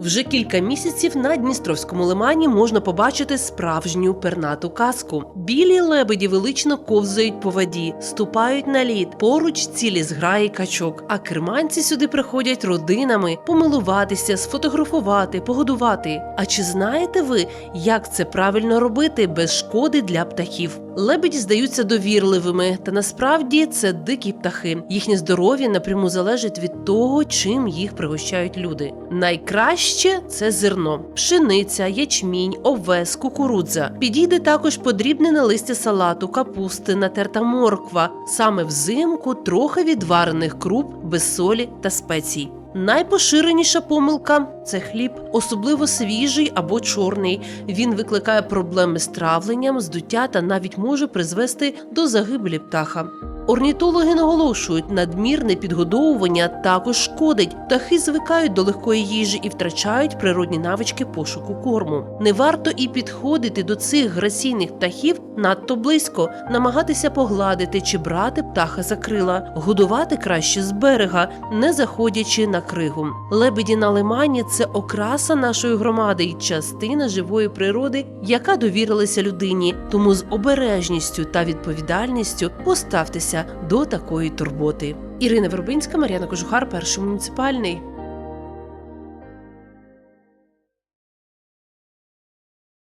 Вже кілька місяців на Дністровському лимані можна побачити справжню пернату казку. Білі лебеді велично ковзають по воді, ступають на лід, поруч цілі зграї качок. А керманці сюди приходять родинами помилуватися, сфотографувати, погодувати. А чи знаєте ви, як це правильно робити без шкоди для птахів? Лебеді здаються довірливими, та насправді це дикі птахи. Їхнє здоров'я напряму залежить від того, чим їх пригощають люди. Найкраще це зерно, пшениця, ячмінь, овес, кукурудза. Підійде також подрібнене листя салату, капусти, натерта морква. Саме взимку трохи відварених круп без солі та спецій. Найпоширеніша помилка це хліб, особливо свіжий або чорний. Він викликає проблеми з травленням, здуття та навіть може призвести до загибелі птаха. Орнітологи наголошують, надмірне підгодовування також шкодить. Птахи звикають до легкої їжі і втрачають природні навички пошуку корму. Не варто і підходити до цих граційних птахів надто близько, намагатися погладити чи брати птаха за крила, годувати краще з берега, не заходячи на кригу. Лебеді на лимані це окраса нашої громади і частина живої природи, яка довірилася людині. Тому з обережністю та відповідальністю поставтеся до такої турботи. Ірина Вербинська, Мар'яна Кожухар, перший муніципальний.